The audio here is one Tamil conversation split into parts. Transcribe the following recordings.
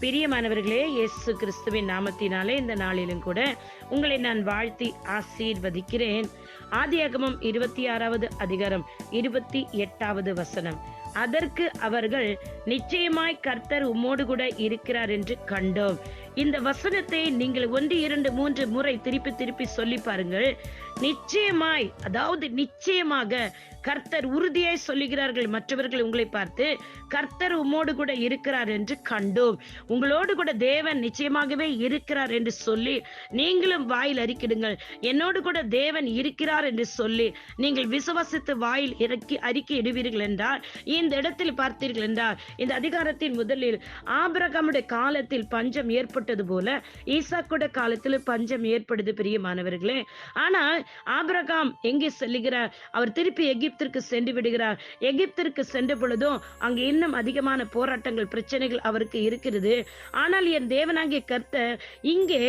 பிரியமானவர்களே இயேசு கிறிஸ்துவின் நாமத்தினாலே இந்த நாளிலும் கூட உங்களை நான் வாழ்த்தி ஆசீர்வதிக்கிறேன். ஆதியாகமம் இருபத்தி ஆறாவது அதிகாரம் இருபத்தி எட்டாவது வசனம். அதற்கு அவர்கள் நிச்சயமாய் கர்த்தர் உம்மோடு கூட இருக்கிறார் என்று கண்டோம். இந்த வசனத்தை நீங்கள் ஒன்று இரண்டு மூன்று முறை திருப்பி திருப்பி சொல்லி பாருங்கள். நிச்சயமாய் அதாவது நிச்சயமாக கர்த்தர் உறுதியாய் சொல்லுகிறார்கள். மற்றவர்கள் உங்களை பார்த்து கர்த்தர் உம்மோடு கூட இருக்கிறார் என்று கண்டோம். உங்களோடு கூட தேவன் நிச்சயமாகவே இருக்கிறார் என்று சொல்லி நீங்களும் வாயில் அறிக்கிடுங்கள் என்னோடு கூட தேவன் இருக்கிறார் என்று சொல்லி நீங்கள் விசுவாசித்து வாயில் இறக்கி அறிக்கை இடுவீர்கள் என்றால் இந்த இடத்தில் பார்த்தீர்கள் என்றால் இந்த அதிகாரத்தின் முதலில் ஆபிரகாமுடைய காலத்தில் பஞ்சம் ஏற்பட்டது போல ஈசாக்குட காலத்தில் பஞ்சம் ஏற்படுது பிரியமானவர்களே. ஆனால் ஆபிரகாம் எங்கே செல்லுகிறார்? அவர் திருப்பி எகிப்திற்கு சென்று விடுகிறார். எகிப்திற்கு சென்ற பொழுதும் அங்கு இன்னும் அதிகமான போராட்டங்கள் பிரச்சனைகள் அவருக்கு இருக்கிறது. ஆனால் என் தேவனாகிய கர்த்தர் இங்கே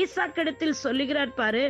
ஈசாக்கிடத்தில் சொல்லுகிறார் பாரு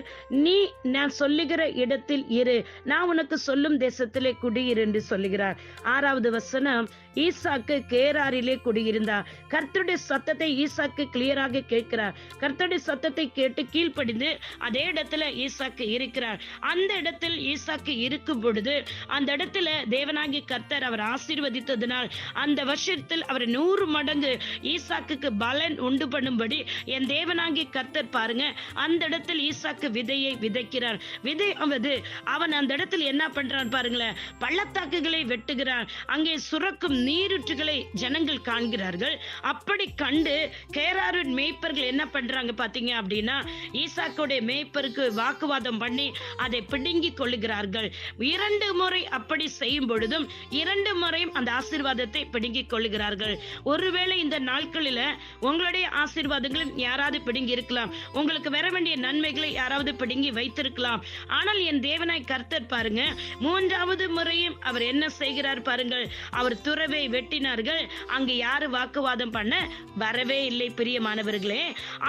நீ நான் சொல்லுகிற இடத்தில் இரு. நான் உனக்கு சொல்லும் தேசத்திலே குடியிரு என்று சொல்லுகிறார். ஆறாவது வசனம் ஈசாக்கு கேராரிலே குடியிருந்தார் கர்த்தருடைய சத்தத்தை ஈசாக்கு கிளியராக கேட்கிறார். கர்த்தருடைய சத்தத்தை கேட்டு கீழ்ப்படிந்து அதே இடத்துல ஈசாக்கு இருக்கிறார். அந்த இடத்தில் ஈசாக்கு இருக்கும் பொழுது அந்த இடத்துல தேவனாகி கர்த்தர் அவர் ஆசீர்வதித்ததினால் அந்த வருஷத்தில் அவர் நூறு மடங்கு ஈசாக்குக்கு பலன் உண்டு பண்ணும்படி என் தேவனாகி கர்த்தர் பாருங்க அந்த இடத்தில் ஈசாக்கு விதையை விதைக்கிறார். விதை அவது அவன் அந்த இடத்தில் என்ன பண்றான் பாருங்களேன் பள்ளத்தாக்குகளை வெட்டுகிறான். அங்கே சுரக்கும் நீருற்றுகளை ஜனங்கள் காண்கிறார்கள். அப்படி கண்டு கேராரின் மேய்ப்பர்கள் என்ன பண்றாங்க பாத்தீங்க அப்படின்னா ஈசாக்குடைய மேய்ப்பருக்கு வாக்குவாதம் பண்ணி அதை பிடுங்கி கொள்ளுகிறார்கள். இரண்டு முறை முறை அப்படி செய்யும் பொழுதும் இரண்டு முறையும் அந்த ஆசீர்வாதத்தை பிடுங்கிக் கொள்கிறார்கள் ஒருவேளை இந்த நாட்களில உங்களுடைய ஆசீர்வாதங்களும் யாராவது பிடுங்கி இருக்கலாம். உங்களுக்கு வர வேண்டிய நன்மைகளை யாராவது பிடுங்கி வைத்திருக்கலாம். ஆனால் என் தேவனாய் கர்த்தர் பாருங்க மூன்றாவது முறையும் அவர் என்ன செய்கிறார் பாருங்கள். அவர் துறவை வெட்டினார்கள் அங்கு யாரு வாக்குவாதம் பண்ண வரவே இல்லை பிரியமானவர்களே.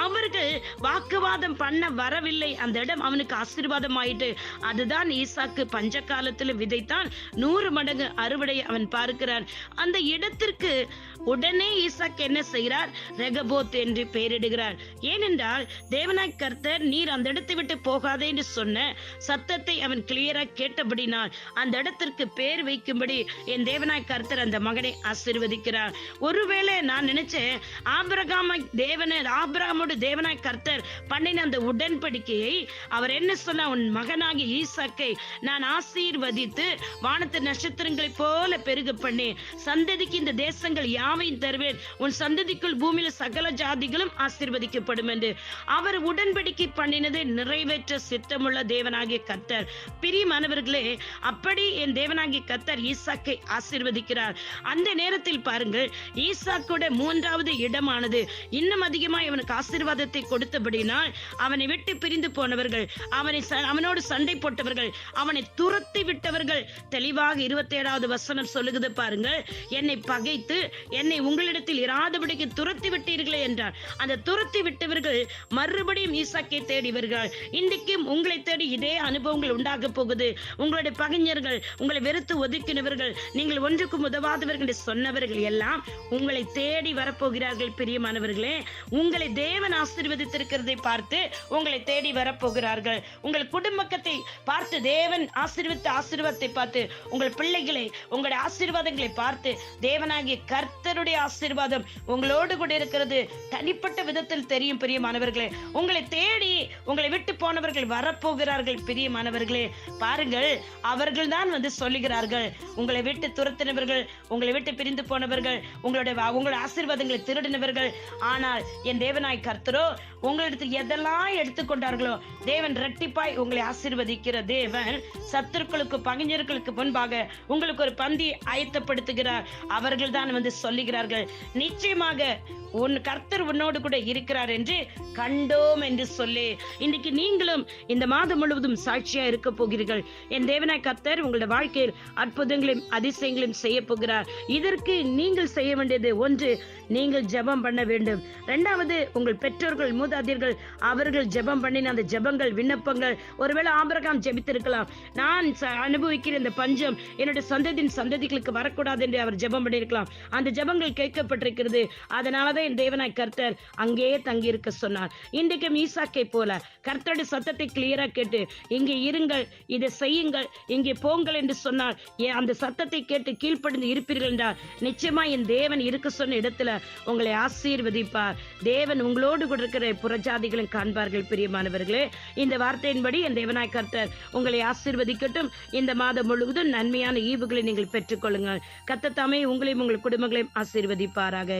அவர்கள் வாக்குவாதம் பண்ண வரவில்லை. அந்த இடம் அவனுக்கு ஆசீர்வாதம் ஆயிட்டு அதுதான் ஈசாக்கு பஞ்ச காலத்துல விதைத்தான் நூறு மடங்கு அறுவடை அவன் பார்க்கிறான். அந்த இடத்திற்கு உடனே ஈசாக் என்ன செய்கிறார்? ரெகபோத் என்று பெயரிடுகிறார். ஏனென்றால் தேவனாய் கர்த்தர் நீர் அந்த இடத்தை விட்டு போகாதே என்று சொன்ன சத்தத்தை அவன் கிளியரா கேட்டபடினால் அந்த இடத்திற்கு பேர் வைக்கும்படி என் தேவனாய் கர்த்தர் அந்த மகனை ஆசீர்வதிக்கிறார். ஒருவேளை நான் நினைச்சேன் ஆபிரகாம தேவன ஆபிரகாமோடு தேவனாய் கர்த்தர் பண்ணின அந்த உடன்படிக்கையை அவர் என்ன சொன்ன உன் மகனாகி ஈசாக்கை நான் ஆசீர்வதித்து வானத்து நட்சத்திரங்களைப் போல பெருக பண்ணி சந்ததிக்கு இந்த தேசங்கள் யார் யாவையும் தருவேன். உன் சந்ததிக்குள் பூமியில சகல ஜாதிகளும் ஆசிர்வதிக்கப்படும் என்று. அவர் உடன்படிக்கை பண்ணினதை நிறைவேற்ற சித்தமுள்ள தேவனாகிய கத்தர் பிரியமானவர்களே அப்படி என் தேவனாகிய கத்தர் ஈசாக்கை ஆசீர்வதிக்கிறார். அந்த நேரத்தில் பாருங்கள் ஈசாக்கோட மூன்றாவது இடமானது. இன்னும் அதிகமாய் அவனுக்கு ஆசீர்வாதத்தை கொடுத்தபடினால் அவனை விட்டு பிரிந்து போனவர்கள் அவனை ச- அவனோடு சண்டை போட்டவர்கள் அவனை துரத்தி விட்டவர்கள். தெளிவாக இருபத்தி ஏழாவது வசனம் சொல்லுகிறது பாருங்கள். என்னை பகைத்து என்னை உங்களிடத்தில் இராதபடிக்கு துரத்தி விட்டீர்களே என்றார். அந்த துரத்தி விட்டவர்கள் மறுபடியும் ஈசாக்கை தேடி வருகிறார். இன்றைக்கும் உங்களை தேடி இதே அனுபவங்கள் உண்டாக போகுது. உங்களுடைய பகைஞர்கள் உங்களை வெறுத்து ஒதுக்கினவர்கள் நீங்கள் ஒன்றுக்கும் உதவாதவர்கள் என்று சொன்னவர்கள் எல்லாம் உங்களை தேடி வரப்போகிறார்கள் பிரியமானவர்களே. உங்களை தேவன் ஆசீர்வதித்திருக்கிறதை பார்த்து உங்களை தேடி வரப்போகிறார்கள். உங்கள் குடும்பத்தை பார்த்து தேவன் ஆசீர்வித்த ஆசீர்வாதத்தை பார்த்து உங்கள் பிள்ளைகளை உங்களுடைய ஆசீர்வாதங்களை பார்த்து தேவனாகிய கர்த்தருடைய ஆசீர்வாதம் உங்களோடு கூட இருக்கிறது. தனிப்பட்ட விதத்தில் தெரியும் பிரியமானவர்களே உங்களை தேடி உங்களை விட்டு போனவர்கள் வரப்போகிறார்கள் பிரியமானவர்களே பாருங்கள் அவர்கள் தான் வந்து சொல்லுகிறார்கள் உங்களை விட்டு துரத்தினவர்கள் உங்களை விட்டு பிரிந்து போனவர்கள் உங்களுடைய உங்களுடைய ஆசீர்வாதங்களை திருடினவர்கள். ஆனால் என் தேவனாய் கர்த்தரோ உங்களிடத்தில் எதெல்லாம் எடுத்துக்கொண்டார்களோ தேவன் இரட்டிப்பாய் உங்களை ஆசீர்வதிக்கிற தேவன் சத்துருக்களுக்கு பகைஞர்களுக்கு முன்பாக உங்களுக்கு ஒரு பந்தி ஆயத்தப்படுத்துகிறார் அவர்கள் தான் வந்து சொல்லி சொல்லுகிறார்கள். நிச்சயமாக உன் கர்த்தர் உன்னோடு கூட இருக்கிறார் என்று கண்டோம் என்று சொல்லி. இன்னைக்கு நீங்களும் இந்த மாதம் முழுவதும் சாட்சியா இருக்க போகிறீர்கள். என் தேவனாய் கர்த்தர் உங்களுடைய வாழ்க்கையில் அற்புதங்களையும் அதிசயங்களையும் செய்ய போகிறார். இதற்கு நீங்கள் செய்ய வேண்டியது ஒன்று நீங்கள் ஜெபம் பண்ண வேண்டும். இரண்டாவது உங்கள் பெற்றோர்கள் மூதாதியர்கள் அவர்கள் ஜெபம் பண்ணின அந்த ஜெபங்கள் விண்ணப்பங்கள் ஒருவேளை ஆபிரகாம் ஜெபித்திருக்கலாம். நான் அனுபவிக்கிற இந்த பஞ்சம் என்னுடைய சந்ததியின் சந்ததிகளுக்கு வரக்கூடாது என்று அவர் ஜெபம் பண்ணியிருக்கலாம். அந்த ஜபங்கள் கேட்கப்பட்டிருக்கிறது. அதனாலதான் தான் என் தேவனாய் கர்த்தர் அங்கேயே தங்கியிருக்க சொன்னார். இன்றைக்கும் மீசாக்கை போல கர்த்தருடைய சத்தத்தை கிளியரா கேட்டு இங்கே இருங்கள் இதை செய்யுங்கள் இங்கே போங்கள் என்று சொன்னால் அந்த சத்தத்தை கேட்டு கீழ்ப்படிந்து இருப்பீர்கள் என்றால் நிச்சயமா என் தேவன் இருக்க சொன்ன இடத்துல உங்களை ஆசீர்வதிப்பார். தேவன் உங்களோடு கூட இருக்கிற புறஜாதிகளும் காண்பார்கள் பிரியமானவர்களே. இந்த வார்த்தையின்படி என் தேவனாய் கர்த்தர் உங்களை ஆசீர்வதிக்கட்டும். இந்த மாதம் முழுவதும் நன்மையான ஈவுகளை நீங்கள் பெற்றுக்கொள்ளுங்கள். கத்தத்தாமே உங்களையும் உங்கள் குடும்பங்களையும் ஆசீர்வதிப்பாராக.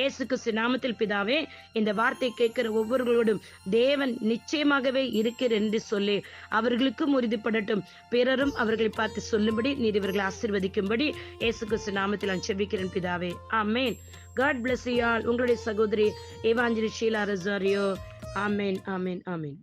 இயேசு கிறிஸ்து நாமத்தில் பிதாவே இந்த வார்த்தை கேட்கிற ஒவ்வொருவரோடும் தேவன் நிச்சயமாகவே இருக்கிற என்று சொல்லி அவர்களுக்கும் உறுதிப்படட்டும். பிறரும் அவர்களை பார்த்து சொல்லும்படி நீர் இவர்களை ஆசீர்வதிக்கும்படி இயேசு கிறிஸ்து நாமத்தில் நான் செபிக்கிறேன் பிதாவே. ஆமேன். காட் பிளஸ் யால் உங்களுடைய சகோதரி ஏவாஞ்சலி ஷீலா ரசாரியோ. ஆமேன் ஆமேன் ஆமேன்.